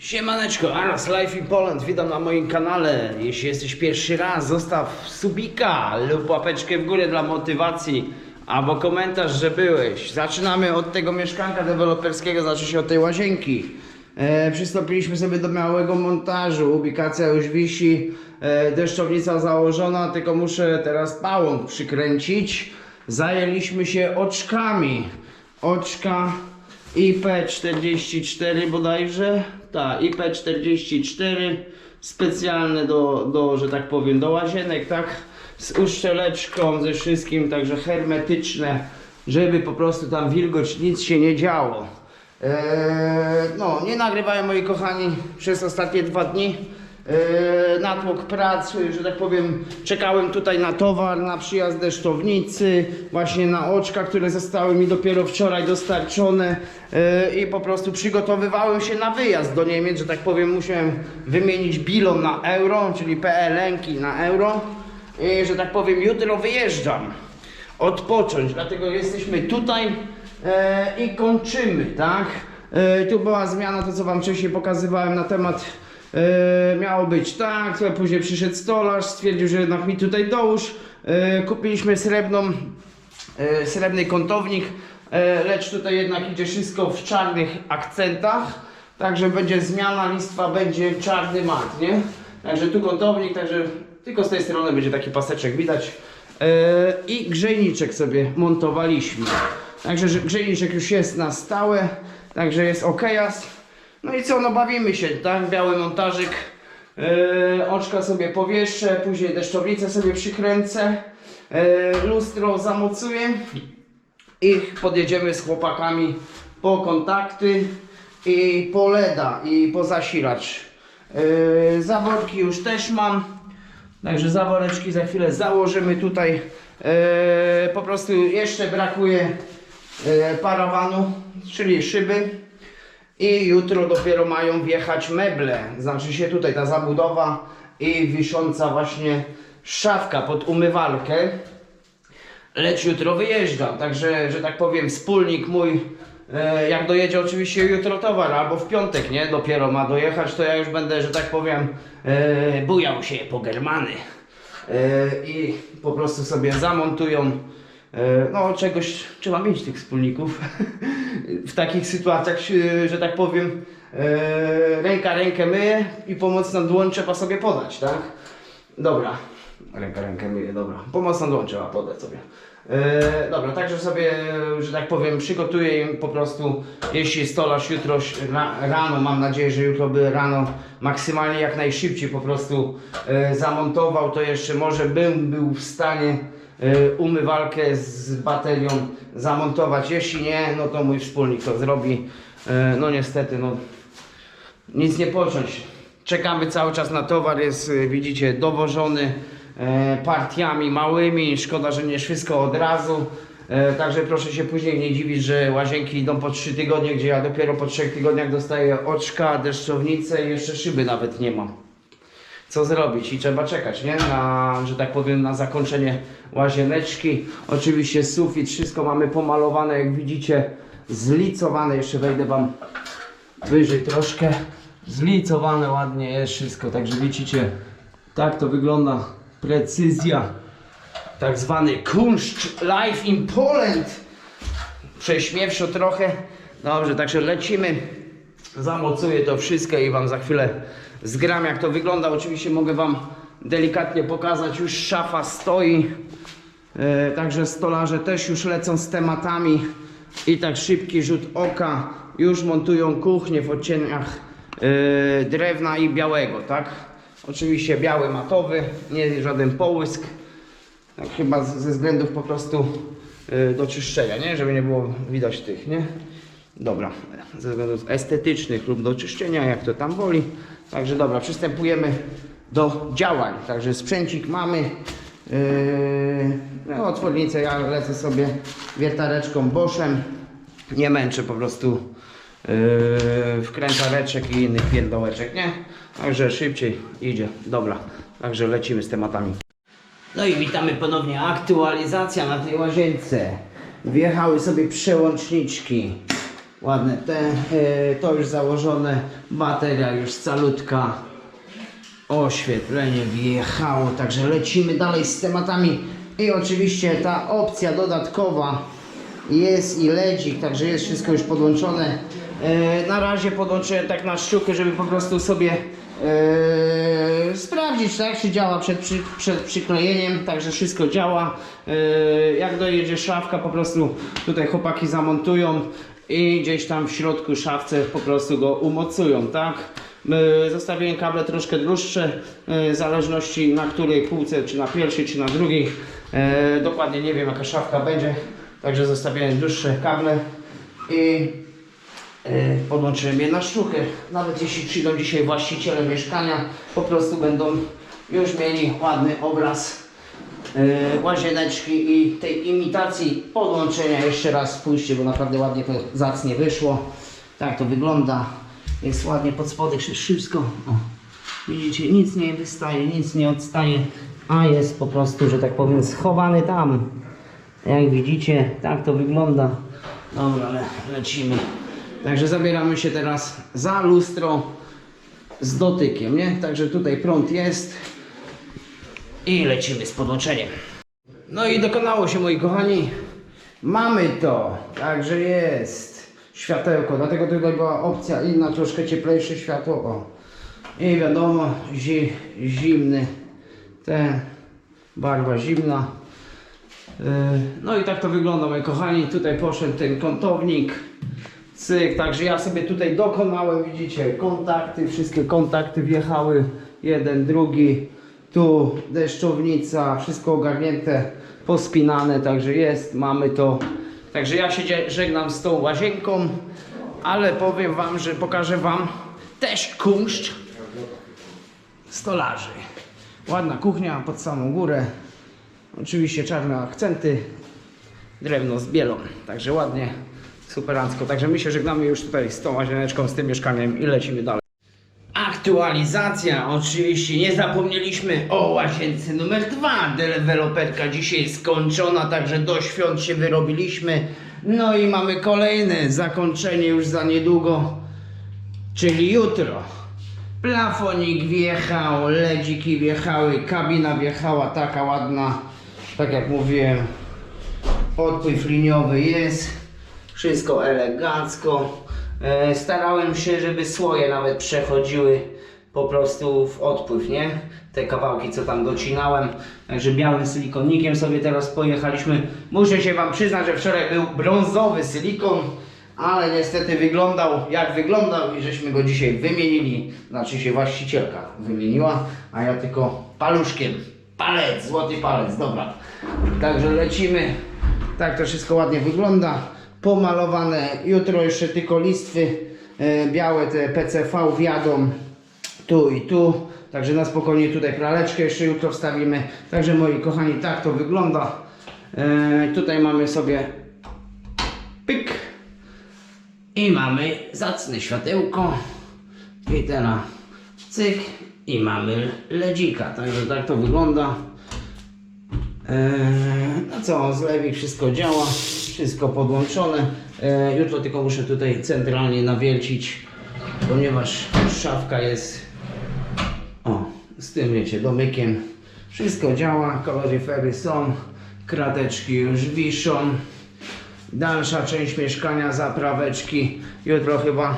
Siemaneczko, Aras Life in Poland, witam na moim kanale. Jeśli jesteś pierwszy raz, zostaw subika lub łapeczkę w górę dla motywacji, albo komentarz, że byłeś. Zaczynamy od tego mieszkanka deweloperskiego, znaczy się od tej łazienki. E, przystąpiliśmy sobie do małego montażu, ubikacja już wisi, e, deszczownica założona, tylko muszę teraz pałąk przykręcić. Zajęliśmy się oczkami. Oczka IP44 bodajże, tak, IP44 specjalne do, do, że tak powiem, do łazienek, tak, z uszczeleczką, ze wszystkim, także hermetyczne, żeby po prostu tam wilgoć, nic się nie działo. Eee, no, nie nagrywałem moi kochani przez ostatnie dwa dni. Eee, natłok prac, że tak powiem, czekałem tutaj na towar, na przyjazd deszczownicy, właśnie na oczka, które zostały mi dopiero wczoraj dostarczone eee, i po prostu przygotowywałem się na wyjazd do Niemiec, że tak powiem, musiałem wymienić bilon na euro, czyli PLN-ki na euro i że tak powiem, jutro wyjeżdżam odpocząć, dlatego jesteśmy tutaj e, i kończymy, tak? E, tu była zmiana, to co wam wcześniej pokazywałem na temat e, miało być tak, później przyszedł stolarz, stwierdził, że jednak mi tutaj dołóż. E, kupiliśmy srebrną, e, srebrny kątownik, lecz tutaj jednak idzie wszystko w czarnych akcentach, także będzie zmiana, listwa będzie czarny mat, nie? Także tu kątownik, także tylko z tej strony będzie taki paseczek widać. I grzejniczek sobie montowaliśmy. Także że grzejniczek już jest na stałe, także jest ok. No i co, no bawimy się, tak? Biały montażyk. E, oczka sobie powieszę, później deszczownicę sobie przykręcę. E, lustro zamocuję i podjedziemy z chłopakami po kontakty i po LEDa i po zasilacz. Yy, zaworki już też mam, także zaworeczki za chwilę założymy tutaj. Yy, po prostu jeszcze brakuje yy, parawanu, czyli szyby. I jutro dopiero mają wjechać meble, znaczy się tutaj ta zabudowa i wisząca właśnie szafka pod umywalkę. Lecz jutro wyjeżdżam, także, że tak powiem, wspólnik mój, e, jak dojedzie oczywiście jutro towar, albo w piątek, nie, dopiero ma dojechać, to ja już będę, że tak powiem, e, bujał się po Germany. E, I po prostu sobie zamontują, no czegoś, trzeba mieć tych wspólników. w takich sytuacjach, e, że tak powiem, e, ręka rękę myje i pomocną dłoń trzeba sobie podać, tak? Dobra. Ręka rękę myje, dobra. Pomocną dłoń trzeba podać sobie. E, dobra, także sobie, że tak powiem, przygotuję im po prostu, jeśli stolarz jutro rano, mam nadzieję, że jutro by rano maksymalnie jak najszybciej po prostu e, zamontował, to jeszcze może bym był w stanie e, umywalkę z baterią zamontować. Jeśli nie, no to mój wspólnik to zrobi. E, no niestety, no nic nie począć. Czekamy cały czas na towar, jest y, widzicie dowożony partiami małymi. Szkoda, że nie wszystko od razu. Także proszę się później nie dziwić, że łazienki idą po 3 tygodnie, gdzie ja dopiero po 3 tygodniach dostaję oczka, deszczownicę i jeszcze szyby nawet nie mam. Co zrobić? I trzeba czekać, nie? Na, że tak powiem, na zakończenie łazieneczki. Oczywiście sufit, wszystko mamy pomalowane, jak widzicie, zlicowane. Jeszcze wejdę Wam wyżej troszkę. Zlicowane ładnie jest wszystko, także widzicie, tak to wygląda. Precyzja. Tak zwany Kunst Life in Poland. Prześmiewszo trochę. Dobrze, także lecimy. Zamocuję to wszystko i Wam za chwilę zgram jak to wygląda. Oczywiście mogę Wam delikatnie pokazać. Już szafa stoi. E, także stolarze też już lecą z tematami i tak szybki rzut oka już montują kuchnię w odcieniach e, drewna i białego, tak? Oczywiście biały matowy, nie żaden połysk. Tak chyba ze względów po prostu e, do czyszczenia, nie? Żeby nie było widać tych, nie? Dobra, ze względów estetycznych lub do czyszczenia, jak to tam woli. Także dobra, przystępujemy do działań. Także sprzęcik mamy. Yy, no, otwornicę ja lecę sobie wiertareczką Boschem. Nie męczę po prostu yy, wkrętareczek i innych pierdołeczek, nie? Także szybciej idzie. Dobra, także lecimy z tematami. No i witamy ponownie. Aktualizacja na tej łazience. Wjechały sobie przełączniczki. Ładne. Te, e, to już założone, bateria już calutka, oświetlenie wjechało, także lecimy dalej z tematami. I oczywiście ta opcja dodatkowa jest i ledzik, także jest wszystko już podłączone. E, na razie podłączyłem tak na sztukę, żeby po prostu sobie e, sprawdzić, tak, czy działa przed, przy, przed przyklejeniem, także wszystko działa. E, jak dojedzie szafka, po prostu tutaj chłopaki zamontują i gdzieś tam w środku szafce po prostu go umocują, tak. Zostawiłem kable troszkę dłuższe, e, w zależności na której półce, czy na pierwszej, czy na drugiej. E, Dokładnie nie wiem jaka szafka będzie, także zostawiłem dłuższe kable i e, podłączyłem je na sztukę. Nawet jeśli przyjdą dzisiaj właściciele mieszkania, po prostu będą już mieli ładny obraz łazieneczki i tej imitacji podłączenia. Jeszcze raz spójrzcie, bo naprawdę ładnie to zacnie wyszło. Tak to wygląda. Jest ładnie pod spodek wszystko. O. Widzicie, nic nie wystaje, nic nie odstaje, a jest po prostu, że tak powiem, schowany tam. Jak widzicie, tak to wygląda. Dobra, ale lecimy. Także zabieramy się teraz za lustro z dotykiem, nie? Także tutaj prąd jest i lecimy z podłączeniem. No i dokonało się, moi kochani. Mamy to, także jest światełko, dlatego tutaj była opcja inna, troszkę cieplejsze światło. O. I wiadomo, zi, zimny ten, barwa zimna. Yy, No i tak to wygląda, moi kochani. Tutaj poszedł ten kątownik. Cyk, także ja sobie tutaj dokonałem, widzicie, kontakty, wszystkie kontakty wjechały. Jeden, drugi, tu deszczownica, wszystko ogarnięte, pospinane, także jest, mamy to. Także ja się żegnam z tą łazienką, ale powiem wam, że pokażę wam też kunszt stolarzy. Ładna kuchnia pod samą górę. Oczywiście czarne akcenty, drewno z bielą, także ładnie, superancko. Także my się żegnamy już tutaj z tą łazieneczką, z tym mieszkaniem i lecimy dalej. Aktualizacja, oczywiście nie zapomnieliśmy o łazience numer 2. Deweloperka dzisiaj skończona, także do świąt się wyrobiliśmy. No i mamy kolejne zakończenie już za niedługo, czyli jutro. Plafonik wjechał, ledziki wjechały, kabina wjechała taka ładna, tak jak mówiłem, odpływ liniowy jest, wszystko elegancko. E, starałem się, żeby słoje nawet przechodziły po prostu w odpływ, nie? Te kawałki, co tam docinałem. Także białym silikonikiem sobie teraz pojechaliśmy. Muszę się Wam przyznać, że wczoraj był brązowy silikon, ale niestety wyglądał jak wyglądał i żeśmy go dzisiaj wymienili. Znaczy się właścicielka wymieniła, a ja tylko paluszkiem. Palec, złoty palec, dobra. Także lecimy. Tak to wszystko ładnie wygląda. Pomalowane. Jutro jeszcze tylko listwy e, białe, te PCV wjadą tu i tu. Także na spokojnie tutaj praleczkę jeszcze jutro wstawimy. Także moi kochani, tak to wygląda. E, tutaj mamy sobie pyk. I mamy zacne światełko. I teraz cyk. I mamy ledzika. Także tak to wygląda. Eee, no co, zlewik wszystko działa, wszystko podłączone. Eee, jutro tylko muszę tutaj centralnie nawiercić, ponieważ szafka jest o, z tym wiecie, domykiem. Wszystko działa, kaloryfery są, krateczki już wiszą. Dalsza część mieszkania, zapraweczki. Jutro chyba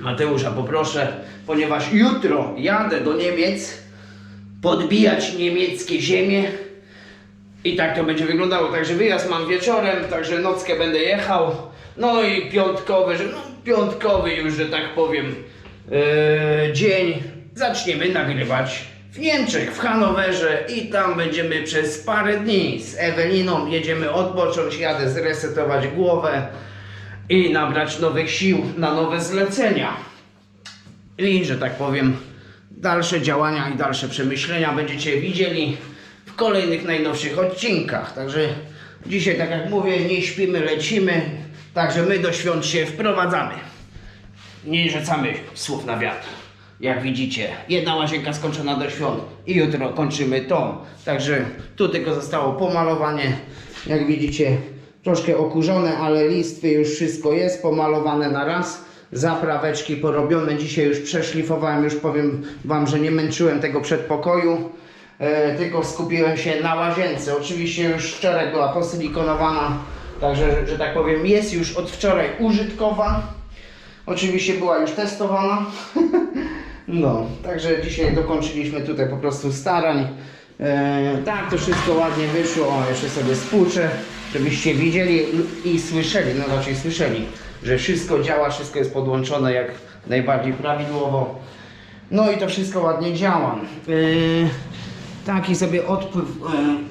Mateusza poproszę, ponieważ jutro jadę do Niemiec podbijać niemieckie ziemie. I tak to będzie wyglądało. Także wyjazd mam wieczorem, także nockę będę jechał. No i piątkowy, że no, piątkowy już, że tak powiem, e, dzień zaczniemy nagrywać w Niemczech, w Hanowerze i tam będziemy przez parę dni z Eweliną. Jedziemy odpocząć, jadę zresetować głowę i nabrać nowych sił na nowe zlecenia. I, że tak powiem, dalsze działania i dalsze przemyślenia będziecie widzieli w kolejnych najnowszych odcinkach. Także dzisiaj, tak jak mówię, nie śpimy, lecimy. Także my do świąt się wprowadzamy. Nie rzucamy słów na wiatr. Jak widzicie, jedna łazienka skończona do świąt i jutro kończymy tą. Także tu tylko zostało pomalowanie. Jak widzicie, troszkę okurzone, ale listwy już wszystko jest pomalowane na raz. Zapraweczki porobione, dzisiaj już przeszlifowałem, już powiem Wam, że nie męczyłem tego przedpokoju, tylko skupiłem się na łazience. Oczywiście już wczoraj była posilikonowana, także, że, że tak powiem, jest już od wczoraj użytkowa. Oczywiście była już testowana. No, także dzisiaj dokończyliśmy tutaj po prostu starań. E, tak, to wszystko ładnie wyszło. O, jeszcze sobie spłuczę, żebyście widzieli i słyszeli, no raczej słyszeli, że wszystko działa, wszystko jest podłączone jak najbardziej prawidłowo. No i to wszystko ładnie działa. E, taki sobie odpływ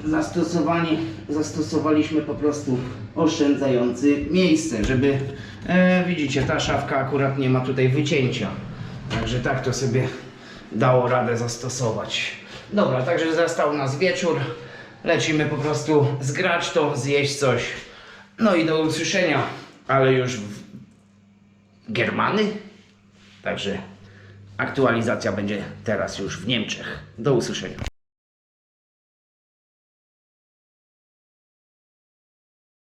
e, zastosowani, zastosowaliśmy po prostu oszczędzający miejsce, żeby e, widzicie, ta szafka akurat nie ma tutaj wycięcia. Także tak to sobie dało radę zastosować. Dobra, także zastał nas wieczór. Lecimy po prostu zgrać to, zjeść coś. No i do usłyszenia, ale już w Germany. Także aktualizacja będzie teraz już w Niemczech. Do usłyszenia.